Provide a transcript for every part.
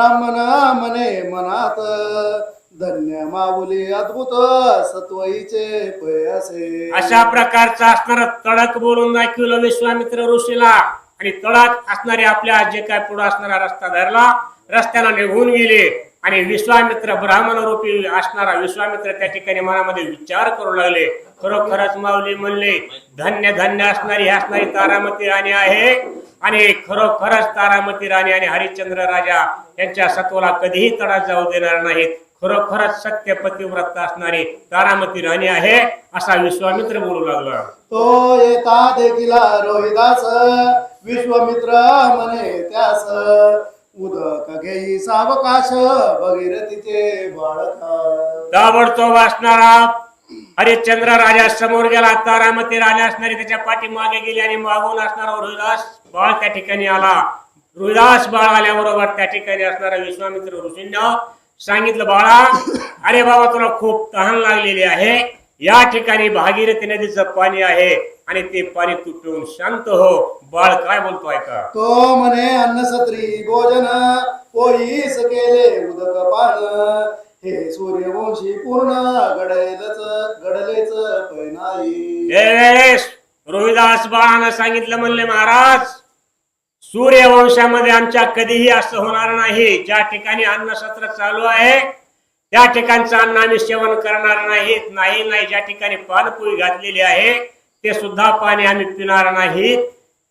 ब्राह्मण मने मनात. धन्य माऊली अद्भुत सत्वईचे पयसे अशा प्रकारचा असणारा तडक बोलून दाखवलं विश्वामित्र ऋषीला. आणि तडक असणारे आपल्या जे काय पुढे असणारा रस्ता धरला? रस्त्याला निघून गेले. आणि विश्वामित्र ब्राह्मण रूपी असणारा विश्वामित्र त्या ठिकाणी मनामध्ये विचार करू लागले. खरोखरच माऊली म्हणले धन्य धन्य असणारी असणारी तारामती राणी आहे. आणि खरोखरच तारामती राणी आणि हरिश्चंद्र राजा यांच्या सत्वाला कधीही तडा जाऊ देणार नाहीत. खरोखरच सत्य पतिव्रत असणारी तारामती राणी आहे असा विश्वामित्र बोलू लागला. तो येता देखील रोहिदास विश्वामित्र म्हणे त्यास. उदक घेई सावकाश भगीरथीचे बाळक. ताबडतोब असणारा हरिश्चंद्र राजा समोर गेला. तारामती राजा असणारी त्याच्या पाठीमागे गेली आणि मागून असणारा रोहिदास बाळ त्या ठिकाणी आला. रोहिदास बाळ आल्याबरोबर त्या ठिकाणी असणारा विश्वामित्र ऋषींना सांगितलं बाळा अरे बाबा तुला खूप तहान लागलेली आहे. या ठिकाणी भागीरथी नदीचं पाणी आहे. आणि ते पाणी तू पिऊन शांत हो. बाळ काय बोलतोय का तो म्हणे अन्नसत्री भोजन पोईस केले उदक पान. हे सूर्यवंशी पूर्ण घडलेच घडलेच पैनाई रोहिदास बाळानं सांगितलं म्हणले महाराज सूर्यवंशामध्ये आमच्या कधीही असं होणार नाही. ज्या ठिकाणी अन्न सत्र चालू आहे त्या ठिकाणचं अन्न आम्ही सेवन करणार नाहीत. नाही नाही ज्या ठिकाणी पानपोळी घातलेली आहे ते सुद्धा पाणी आम्ही पिणार नाहीत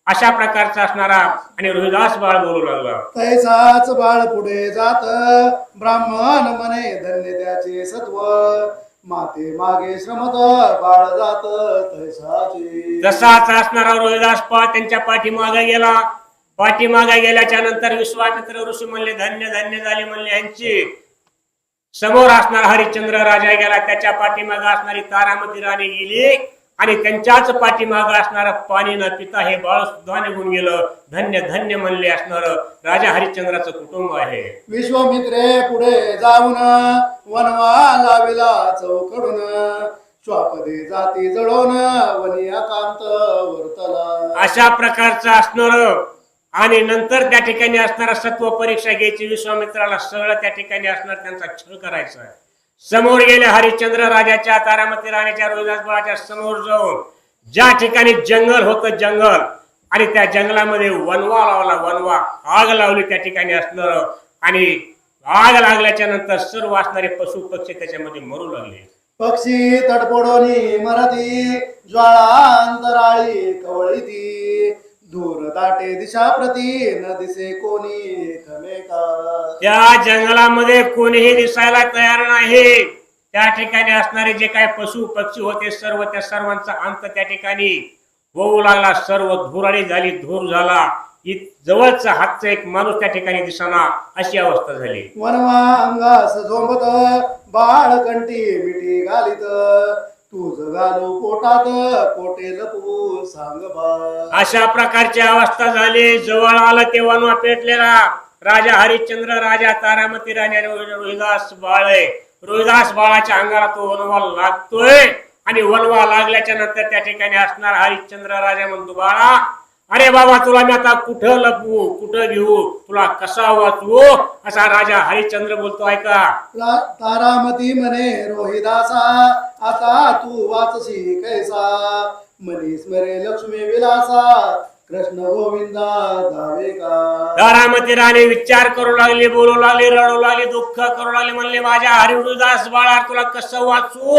अशा प्रकारचा असणारा आणि रोहिदास बाळ बोलू लागला. तैसाच बाळ पुढे जात. ब्राह्मण म्हणे धन्य त्याचे सत्व. माते मागे श्रमत बाळ जात तैसाचे. जसाच असणारा रोहिदास पा त्यांच्या पाठीमागे गेला. पाठीमागे गेल्याच्यानंतर विश्वामित्र ऋषी म्हणले धन्य धन्य झाले म्हणले यांची. समोर असणारा हरिश्चंद्र राजा गेला. त्याच्या पाठीमागे असणारी तारामती राणी गेली. आणि त्यांच्याच पाठीमागे असणारं पाणी न पिता हे बाळ सुद्धा निघून गेलं. धन्य धन्य म्हणले असणार राजा हरिश्चंद्राचं कुटुंब आहे. विश्वमित्रे पुढे जाऊन वनवा लाविला चौकडून. श्वापदे जाती जळून वनी एकांत वर्तला. अशा प्रकारचं असणार आणि नंतर त्या ठिकाणी असणारा सत्व परीक्षा घ्यायची विश्वामित्राला सगळं त्या ठिकाणी असणार त्यांचा छळ करायचा आहे. समोर गेले हरिश्चंद्र राजाच्या तारामती राणीच्या रोहिदास समोर जाऊन. ज्या ठिकाणी जंगल होतं जंगल आणि त्या जंगलामध्ये वनवा लावला वनवा आग लावली त्या ठिकाणी असणार. आणि आग लागल्याच्या नंतर सर्व असणारे पशु पक्षी त्याच्यामध्ये मरू लागले. पक्षी तडपडोनी मराठी ज्वाळा अंतराळी कवळी ती. दूर दाटे दिशा प्रती न दिसे कोणी एकमेका. त्या जंगलामध्ये कोणीही दिसायला तयार नाही. त्या ठिकाणी असणारे जे काही पशु पक्षी होते सर्व त्या सर्वांचा अंत त्या ठिकाणी. होऊ लागला सर्व धुराळी झाली धूर झाला. जवळचा हातचा एक माणूस त्या ठिकाणी दिसना अशी अवस्था झाली. वनवा अंगास झोंबत बाळ कंठी मिठी घालीत. तुझ घालू पोटात पोटे लपू सांग बा. अशा प्रकारची अवस्था झाली. जवळ आलं ते वनवा पेटलेला. राजा हरिश्चंद्र राजा तारामती राजा रोहिदास बाळ. आहे रोहिदास बाळाच्या अंगाला तो वनवा लागतोय. आणि वनवा लागल्याच्या नंतर त्या ठिकाणी असणार हरिश्चंद्र राजा म्हणतो बाळा अरे बाबा तुला मी आता कुठं लपवू कुठं घेऊ? तुला कसा वाचवू? असा राजा हरिश्चंद्र बोलतो ऐका. तारामती म्हणे रोहिदासा आता तू वाचशी कैसा? मनी स्मरे लक्ष्मी विलासा कृष्ण गोविंदा धावे का? तारामती राणी विचार करू लागली बोलू लागली रडू लागली दुःख करू लागली म्हणले माझ्या हरिदास बाळा तुला कसं वाचू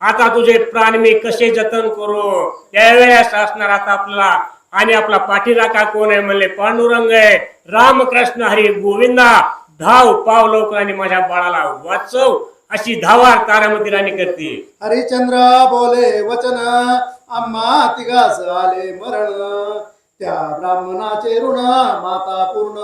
आता तुझे प्राण मी कसे जतन करू? त्यावेळेस असणार आता आपल्याला आणि आपला पाठीराखा कोण आहे म्हणले पांडुरंग आहे. रामकृष्ण हरी गोविंदा धाव पाव लवकर आणि माझ्या बाळाला वाचव अशी धावार तारामती राणी करते. हरिश्चंद्र बोले वचन आम्हा तिघास आले मरण. त्या ब्राह्मणाचे ऋण माता पूर्ण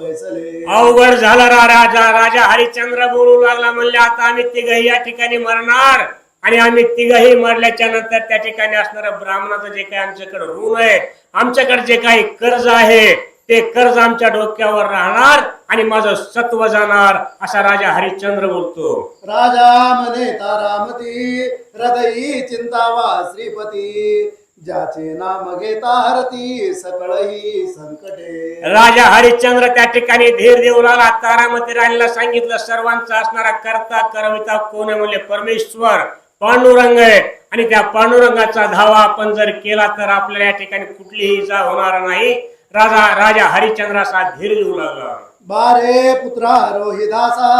बैसले. अवघड झालं रा राजा राजा हरिश्चंद्र बोलू लागला म्हणले आता आम्ही तिघही या ठिकाणी मरणार. आणि आम्ही तिघही मरल्याच्या नंतर त्या ठिकाणी असणारं ब्राह्मणाचं जे काही आमच्याकडे ऋण आहे आमच्याकडे जे काही कर्ज आहे ते कर्ज आमच्या डोक्यावर राहणार आणि माझं सत्व जाणार असा राजा हरिश्चंद्र बोलतो. राजा म्हणे तारामती हृदयी चिंतावा श्रीपती ज्याचे नाम घेता हरती सकळही संकटे. राजा हरिश्चंद्र त्या ठिकाणी धीर देऊ लागला तारामती राणीला सांगितलं सर्वांचा असणारा करता करविता कोण म्हणले? परमेश्वर. पांडुरंग आहे आणि त्या पांडुरंगाचा धावा आपण जर केला तर आपल्याला या ठिकाणी कुठलीही इजा होणार नाही. राजा राजा हरिश्चंद्राचा धीर देऊ लागला. बारे पुत्रा रोहिदासा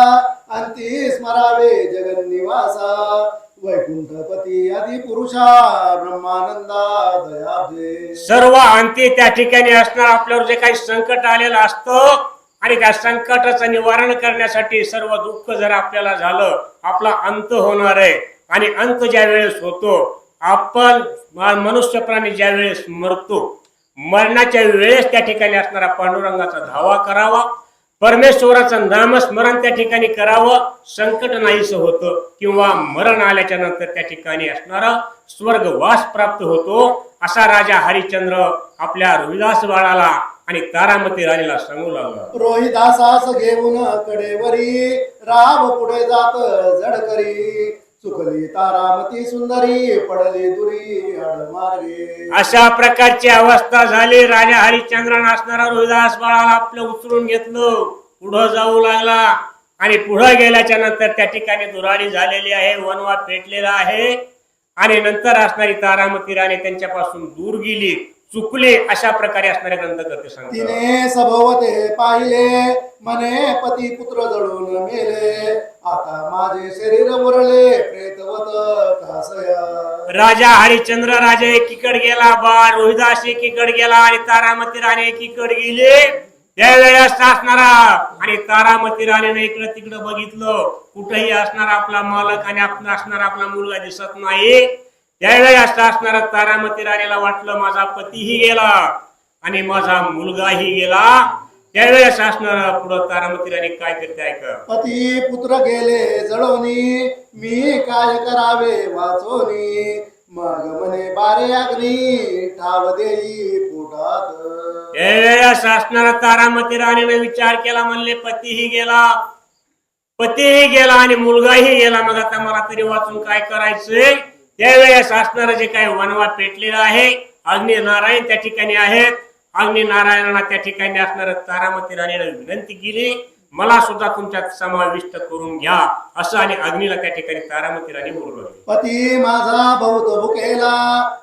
अंती स्मरावे जगन्निवासा वैकुंठपती आदी पुरुषा ब्रह्मानंदा दयाब्जे. सर्व अंती त्या ठिकाणी असणार. आपल्यावर जे काही संकट आलेलं असतं आणि त्या संकटाचं निवारण करण्यासाठी सर्व दुःख जर आपल्याला झालं आपला अंत होणार आहे. आणि अंत ज्या वेळेस होतो आपण मनुष्य प्राणी ज्या वेळेस मरतो मरणाच्या वेळेस त्या ठिकाणी असणारा पांडुरंगाचा धावा करावा परमेश्वराचं नामस्मरण त्या ठिकाणी करावं संकट नाहीस होतं किंवा मरण आल्याच्यानंतर त्या ठिकाणी असणारा स्वर्गवास प्राप्त होतो असा राजा हरिश्चंद्र आपल्या रोहिदास बाळाला आणि तारामती राणीला सांगू लागला. रोहिदासास घेऊन कडेवरी राम पुढे जात जडकरी चुकली तारामती सुंदरी पडली दुरी आडमार्गे अशा प्रकारची अवस्था झाली राजा हरिश्चंद्रानं असणारा रोहिदास बाळाला आपलं उचलून घेतलं. पुढं जाऊ लागला आणि पुढं गेल्याच्यानंतर त्या ठिकाणी दुराडी झालेली आहे वनवा पेटलेला आहे. आणि नंतर असणारी तारामती राणी त्यांच्यापासून दूर गेली. चुकले अशा प्रकारे असणारे ग्रंथकर्ते सांगतात. तिने सभोवते पाहिले मने पती पुत्र जळून मेले. आता माझे शरीर मुरले प्रेतवत कासया. राजा हरिश्चंद्र राजा एकीकडे गेला बाळ रोहिदास एकीकडे गेला आणि तारामती राणी एकीकडे गेली. त्यावेळेस असणारा आणि तारामती राणीने इकडं तिकडं बघितलं. कुठेही असणारा आपला मालक आणि आपला असणारा आपला मुलगा दिसत नाही. त्यावेळेस असणारा तारामती राणीला वाटलं माझा पतीही गेला आणि माझा मुलगाही गेला. त्यावेळेस असणारा पुढं तारामती राणी काय करते ऐका. पती पुत्र गेले जळवणी मी काय करावे वाचोनी. मग म्हणे बारे अग्नी ठाव देई पोटात. त्यावेळेस असणारा तारामती राणीने विचार केला म्हणले पतीही गेला. पतीही गेला आणि मुलगाही गेला. मग आता मला तरी वाचून काय करायचंय? त्यावेळेस असणारं जे काही वनवा पेटलेला आहे अग्नी नारायण त्या ठिकाणी आहेत. अग्नी नारायणाला त्या ठिकाणी असणारं तारामती राणीला विनंती केली मला सुद्धा तुमच्यात समाविष्ट करून घ्या असं आणि अग्नीला त्या ठिकाणी तारामती राणी बोलू लागली पती माझा बहुत भुकेला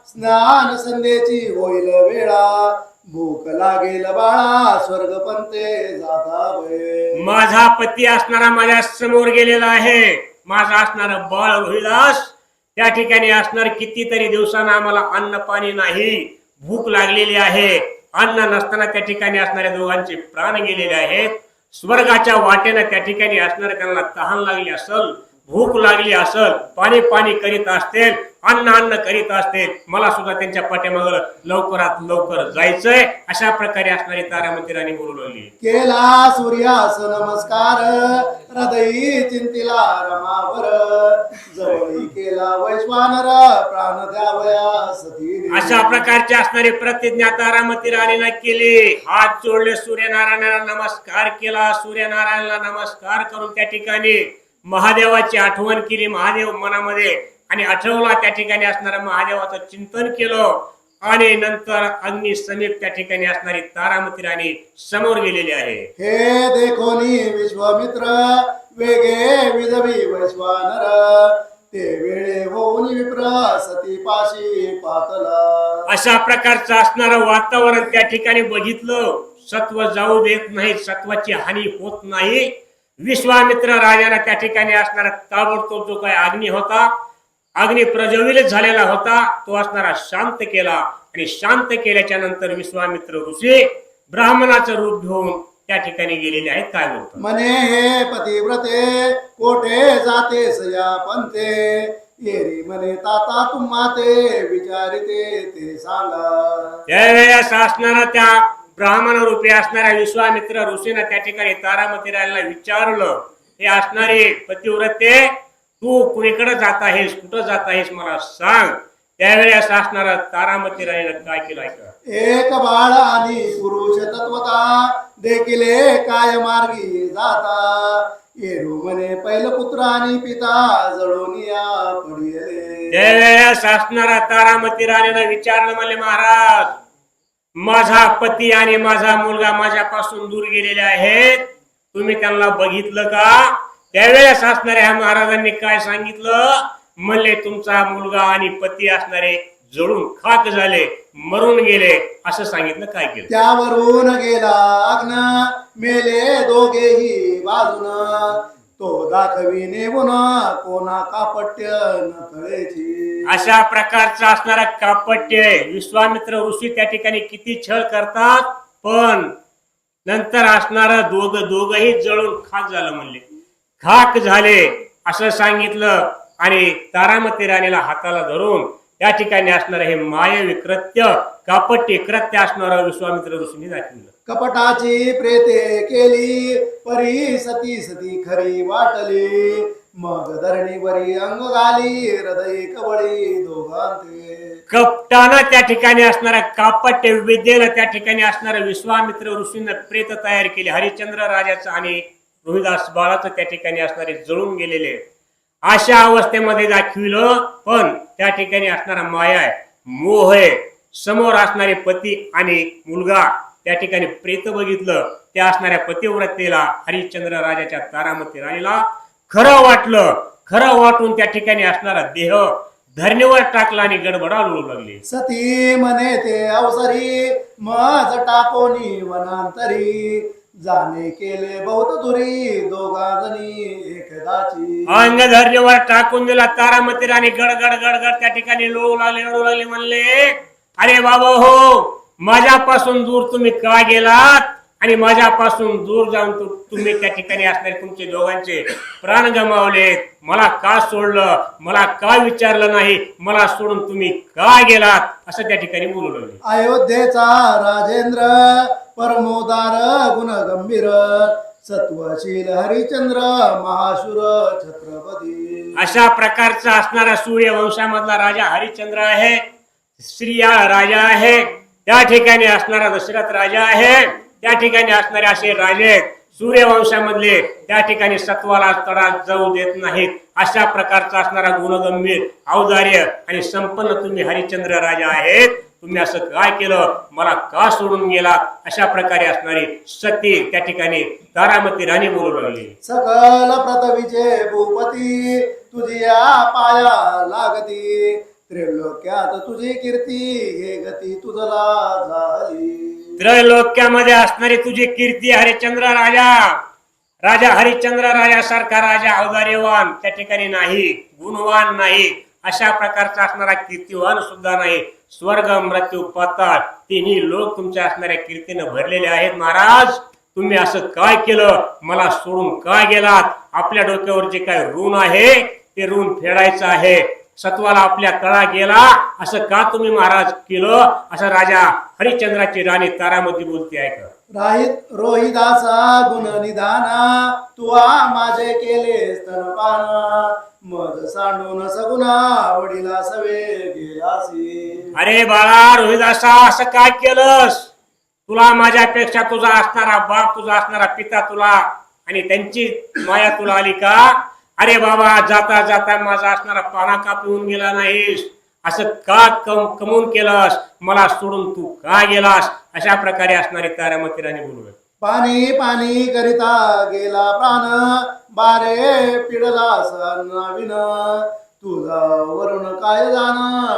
स्नान संध्येची होईल वेळा. भूक लागेल बाळा स्वर्ग पंते जाता माझा पती असणारा माझ्यासमोर गेलेला आहे. माझा असणारा बाळ रोहिदास त्या ठिकाणी असणार कितीतरी दिवसांना आम्हाला अन्न पाणी नाही. भूक लागलेली आहे. अन्न नसताना त्या ठिकाणी असणाऱ्या दोघांचे प्राण गेलेले आहेत. स्वर्गाच्या वाटेनं त्या ठिकाणी असणाऱ्या त्यांना तहान लागली असल भूक लागली असल पाणी पाणी करीत असतील अन्न अन्न करीत असतील मला सुद्धा त्यांच्या पाठीमाग लवकरात लवकर जायचंय. अशा प्रकारे असणारी तारामती राणी बोलू लागली केला सूर्यास नमस्कार हृदयी चिंतिला रमावर. जवळी केला वैश्वानर प्राण अशा प्रकारची असणारी प्रतिज्ञा तारामती राणीनं केली. हात जोडले सूर्यनारायणाला नमस्कार केला. सूर्यनारायणाला नमस्कार करून त्या ठिकाणी महादेवाची आठवण केली महादेव मनामध्ये आणि आठवला त्या ठिकाणी असणाऱ्या महादेवाचं चिंतन केलं. आणि नंतर अग्नी समीप त्या ठिकाणी असणारी तारामती राणी समोर गेलेली आहे. हे देखोनी विश्वामित्र वेगे विधवी वैश्वानर. ते वेळे होऊन विप्र सती पाशी पातला अशा प्रकारचं असणारं वातावरण त्या ठिकाणी बघितलं सत्व जाऊ देत नाही सत्वाची हानी होत नाही. विश्वामित्र राजाला त्या ठिकाणी असणारा ताबडतोब जो काही अग्नी होता अग्नी प्रज्वलित झालेला होता तो असणारा शांत केला. आणि शांत केल्याच्यानंतर विश्वामित्र ऋषी ब्राह्मणाचं रूप घेऊन त्या ठिकाणी गेलेले आहेत. काय बोलतात? मने हे पतिव्रते कोठे जाते सया पंते येरी म्हणे ताता तुम्हा ते विचारिते ते सांगा. त्यावेळेस असणारा त्या ब्राह्मण रूपी असणाऱ्या विश्वामित्र ऋषीनं त्या ठिकाणी तारामती राजाला विचारलं हे असणारे पतिव्रते तू कुणीकडे जात आहेस? कुठं जात आहेस? मला सांग. त्यावेळेस असणारा तारामती राणीनं काय केलं ऐका. एक बाळ आणि पुरुष तत्वता देखिले काय मार्गी जाता. येरू म्हणे पैल पुत्र आणि पिता जळून या पडिले त्यावेळेस असणारा तारामती राणीला विचारलं म्हणले महाराज माझा पती आणि माझा मुलगा माझ्यापासून दूर गेलेले आहेत. तुम्ही त्यांना बघितलं का? त्यावेळेस असणाऱ्या महाराजांनी काय सांगितलं? म्हणले तुमचा मुलगा आणि पती असणारे जळून खाक झाले मरून गेले. असं सांगितलं काय केलं? त्यावरून गेला अग्न मेले दोघेही बाजून. तो दाखवी नेऊन कोणा कापट्य नकळेची अशा प्रकारचा असणारा कापट्य विश्वामित्र ऋषी त्या ठिकाणी किती छळ करतात पण नंतर असणार दोघ दोघही जळून खाक झालं म्हणले. खाक झाले असं सांगितलं आणि तारामती राणीला हाताला धरून त्या ठिकाणी असणारं हे माय विकृत्य कापट्य कृत्य असणारा विश्वामित्र ऋषीने दाखवलं. कपटाची प्रेते केली परी सती सती खरी वाटली. मग धरणीवरी अंग घाली हृदय कबळी दोघांते कपटानं त्या ठिकाणी असणारा कापट्य विद्येनं त्या ठिकाणी असणारा विश्वामित्र ऋषीनं प्रेत तयार केले. हरिश्चंद्र राजाचं आणि रोहिदास बाळाचं त्या ठिकाणी असणारे जळून गेलेले. अशा अवस्थेमध्ये दाखविलं पण त्या ठिकाणी असणारा माया आहे मोह आहे. समोर असणारे पती आणि मुलगा त्या ठिकाणी प्रेत बघितलं त्या असणाऱ्या पतिव्रतेला हरिश्चंद्र राजाच्या तारामती राणीला खरं वाटलं. खरं वाटून त्या ठिकाणी असणारा देह धरणीवर टाकला आणि गडबडा लोळू लागली. सती म्हणे ते अवसरी मज टाकोनी वनांतरी. जाणे केले बहुत दुरी दोघा जणी एकदाची. अंग धरणीवर टाकून दिला तारामती राणी गडगड गडगड त्या ठिकाणी लोळू लागले लोळू लागले म्हणले अरे बाबा हो माझ्यापासून दूर तुम्ही का गेलात? आणि माझ्यापासून दूर जाऊन तुम्ही त्या ठिकाणी असणारे तुमचे दोघांचे प्राण गमावलेत. मला का सोडलं? मला का विचारलं नाही? मला सोडून तुम्ही का गेलात? असं त्या ठिकाणी बोलू लागले अयोध्येचा राजेंद्र परमोदार गुणगंभीर सत्वशील हरिचंद्र महाशूर छत्रपती. अशा प्रकारचा असणारा सूर्यवंशामधला राजा हरिश्चंद्र आहे स्त्रिया राजा आहे. त्या ठिकाणी असणारा दशरथ राजा आहे. त्या ठिकाणी असणारे असे राजे सूर्यवंशामधले त्या ठिकाणी सत्वाला तडा जाऊ देत नाहीत. अशा प्रकारचा असणारा गुणगंभीर औदार्य आणि संपन्न तुम्ही हरिश्चंद्र राजा आहेत. तुम्ही असं काय केलं? मला का सोडून गेला? अशा प्रकारे असणारी सती त्या ठिकाणी तारामती राणी बोलू लागली. सकल प्रथवीचे भूपती तुझी पाया लागती. त्रैलोक्यात तुझी कीर्ती हे गती तुझला झाली. त्रैलोक्यामध्ये असणारी तुझी कीर्ती हरिश्चंद्र राजा. राजा हरिश्चंद्र राजासारखा राजा अवदार्यवान त्या ठिकाणी नाही गुणवान नाही. अशा प्रकारचा असणारा कीर्तिवान सुद्धा नाही. स्वर्ग मृत्यू पाताळ तिन्ही लोक तुमच्या असणाऱ्या कीर्तीनं भरलेले आहेत. महाराज तुम्ही असं काय केलं? मला सोडून काय गेलात? आपल्या डोक्यावर जे काय ऋण आहे ते ऋण फेडायचं आहे. सत्वाला आपल्या कळा गेला. असं का तुम्ही महाराज केलं? असं राजा हरिश्चंद्राची राणी तारामती बोलते आहे का राहित रोहिदासा गुण निधाना तुआ माझे केले स्तनपान. मज सांडून सगुना वडिला सवे गेलासी. अरे बाळा रोहिदासा असं काय केलंस? तुला माझ्यापेक्षा तुझा असणारा बाप तुझा असणारा पिता तुला आणि त्यांची माया तुला आली का? अरे बाबा जाता जाता माझा असणारा पाना का पिऊन गेला नाहीस. असं का कम कमवून केलंस? मला सोडून तू का गेलास? अशा प्रकारे असणारे तारामती राणी बोलू पाणी पाणी करिता गेला प्राण. बारे पिडला नवीन. तुझा वरुण काय जाण?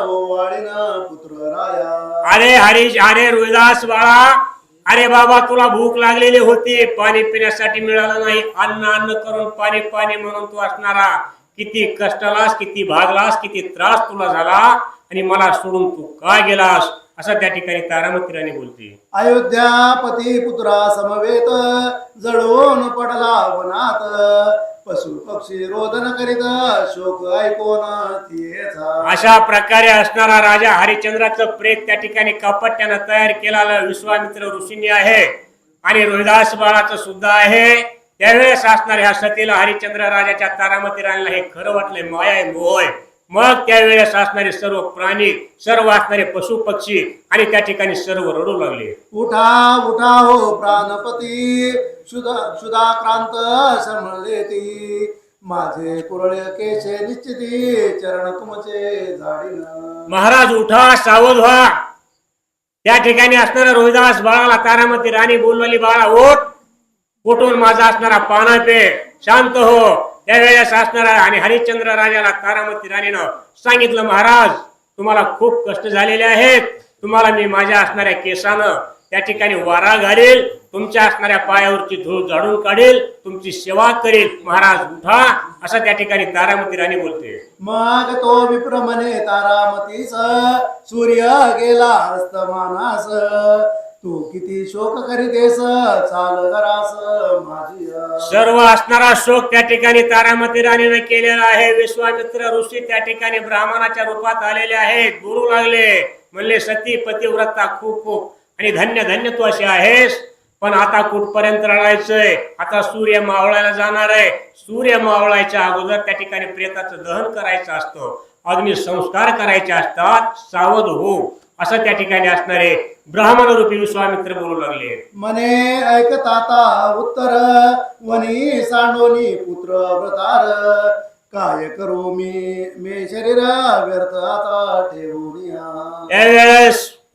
ओवाळीन पुत्र राया. अरे हरीश अरे रोहिदास बाळा अरे बाबा तुला भूक लागलेली होती. पाणी पिण्यासाठी मिळालं नाही. अन्न अन्न करून पाणी पाणी म्हणून तू असणारा. किती कष्टालास किती भागलास किती त्रास तुला झाला. आणि मला सोडून तू का गेलास? असं त्या ठिकाणी तारामती राणी बोलते. अयोध्या पती पुत्रा समवेत जळून पडला वनात. पशु पक्षी रोदन करीत शोक ऐकून अशा प्रकारे असणारा राजा हरिश्चंद्राचं प्रेत त्या ठिकाणी कपट्यानं तयार केलेलं विश्वामित्र ऋषींनी आहे. आणि रोहिदास बाळाचं सुद्धा आहे. त्यावेळेस असणाऱ्या ह्या सतीला हरिश्चंद्र राजाच्या तारामती राणीला हे खरं वाटलंय माया मोह आहे. मग त्यावेळेस असणारे सर्व प्राणी सर्व असणारे पशु पक्षी आणि त्या ठिकाणी सर्व रडू लागले. उठा उठा हो प्राणपती. सुधा सुधाक्रांत समळले ती. माझे कुरळे केशे निश्चिती चरण तुमचे महाराज उठा सावध व्हा. त्या ठिकाणी असणारा रोहिदास बाळाला तारामती राणी बोलवली बाळा ओठ उठून माझा असणारा पाना पे शांत हो. त्यावेळेला शासनाला आणि हरिश्चंद्र राजाला तारामती राणीनं सांगितलं महाराज तुम्हाला खूप कष्ट झालेले आहेत. तुम्हाला मी माझ्या असणाऱ्या केसानं त्या ठिकाणी वारा घालेल तुमच्या असणाऱ्या पायावरची धूळ झाडून काढेल तुमची सेवा करेल. महाराज उठा. असं त्या ठिकाणी तारामती राणी बोलते. मग तो विप्र तारामतीस सूर्य गेला हस्तमानास तू किती शोक करीतेस? चाल घरास माझी सर्व असणारा शोक त्या ठिकाणी तारामती राणीने केलेला आहे. विश्वामित्र ऋषी त्या ठिकाणी ब्राह्मणाच्या रूपात आलेले आहेत गुरू लागले. म्हणले सती पतिव्रता खूप खूप. आणि धन्य धन्य तू असे आहेस. पण आता कुठपर्यंत रडायचंय? आता सूर्य मावळायला जाणार आहे. सूर्य मावळायच्या अगोदर त्या ठिकाणी प्रेताचं दहन करायचं असतं. अग्नी संस्कार करायचे असतात. सावध हो. असं त्या ठिकाणी असणारे ब्राह्मण रूपी विश्वामित्र बोलू लागले. म्हणे ऐकताता उत्तर वनी सांडोनी पुत्र व्रतार. काय करू मी? मे शरीर व्यर्थ आता ठेवून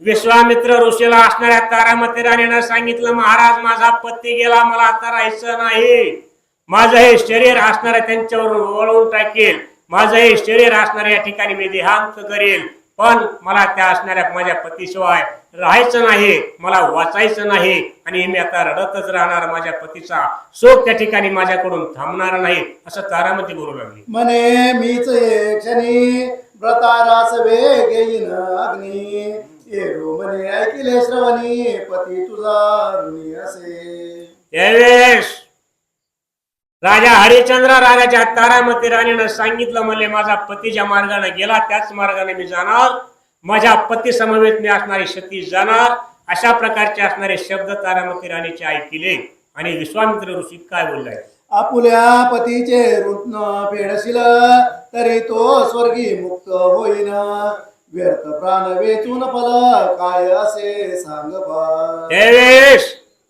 विश्वामित्र ऋषीला असणाऱ्या तारामती राणीनं सांगितलं महाराज माझा पती गेला मला आता राहायचं नाही. माझं हे शरीर असणाऱ्या त्यांच्यावर वळवून टाकेल. माझं हे शरीर असणाऱ्या या ठिकाणी मी देहांत करेल. पण मला त्या असणाऱ्या माझ्या पतीशिवाय राहायचं नाही मला वाचायचं नाही आणि मी आता रडतच राहणार माझ्या पतीचा शोक त्या ठिकाणी माझ्याकडून थांबणार नाही असं तारामती बोलू लागली. म्हणे मीच क्षणी व्रतारास वेग येईन अग्नी. येरो म्हणे ऐकिले श्रवणी पती तुझा ऋणी असे. त्यावेळेस राजा हरिश्चंद्र राजाच्या तारामती राणीनं सांगितलं म्हणले माझा पती ज्या मार्गाने गेला त्याच मार्गाने मी जाणार. माझ्या पती समवेत मी असणारी सती जाणार. अशा प्रकारचे असणारे शब्द तारामती राणीचे ऐकिले आणि विश्वामित्र ऋषी काय बोललाय आपुल्या पतीचे ऋण फेडशील तरी तो स्वर्गी मुक्त होईन. व्यर्थ प्राण वेचून फल काय असे सांग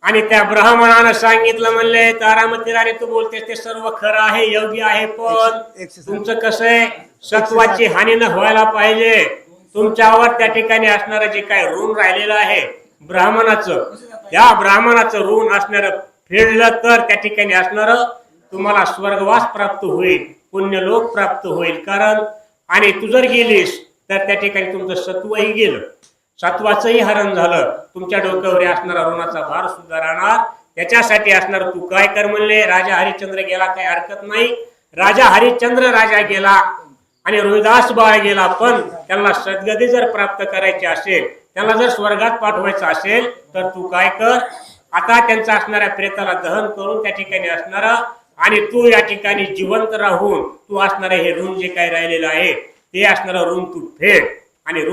आणि त्या ब्राह्मणानं सांगितलं म्हणले तारामती राणी तू बोलतेस ते सर्व खरं आहे योग्य आहे पण तुमचं कसं आहे? सत्वाची हानी न व्हायला पाहिजे. तुमच्यावर त्या ठिकाणी असणारं जे काय ऋण राहिलेलं आहे ब्राह्मणाचं त्या ब्राह्मणाचं ऋण असणारं फेडलं तर त्या ठिकाणी असणारं तुम्हाला स्वर्गवास प्राप्त होईल पुण्यलोक प्राप्त होईल. कारण आणि तू जर गेलीस तर त्या ठिकाणी तुमचं सत्वही गेलं. सत्वाचंही हरण झालं. तुमच्या डोक्यावर असणारा ऋणाचा भार सुद्धा राहणार. त्याच्यासाठी असणार तू काय कर म्हणले? राजा हरिश्चंद्र गेला काही हरकत नाही. राजा हरिश्चंद्र राजा गेला आणि रोहिदास बाळ गेला पण त्यांना सद्गती जर प्राप्त करायची असेल त्यांना जर स्वर्गात पाठवायचं असेल तर तू काय कर? आता त्यांचा असणाऱ्या प्रेताला दहन करून त्या ठिकाणी असणारा आणि तू या ठिकाणी जिवंत राहून तू असणारे हे ऋण जे काही राहिलेलं आहे ते असणारं ऋण तू फेड. आणि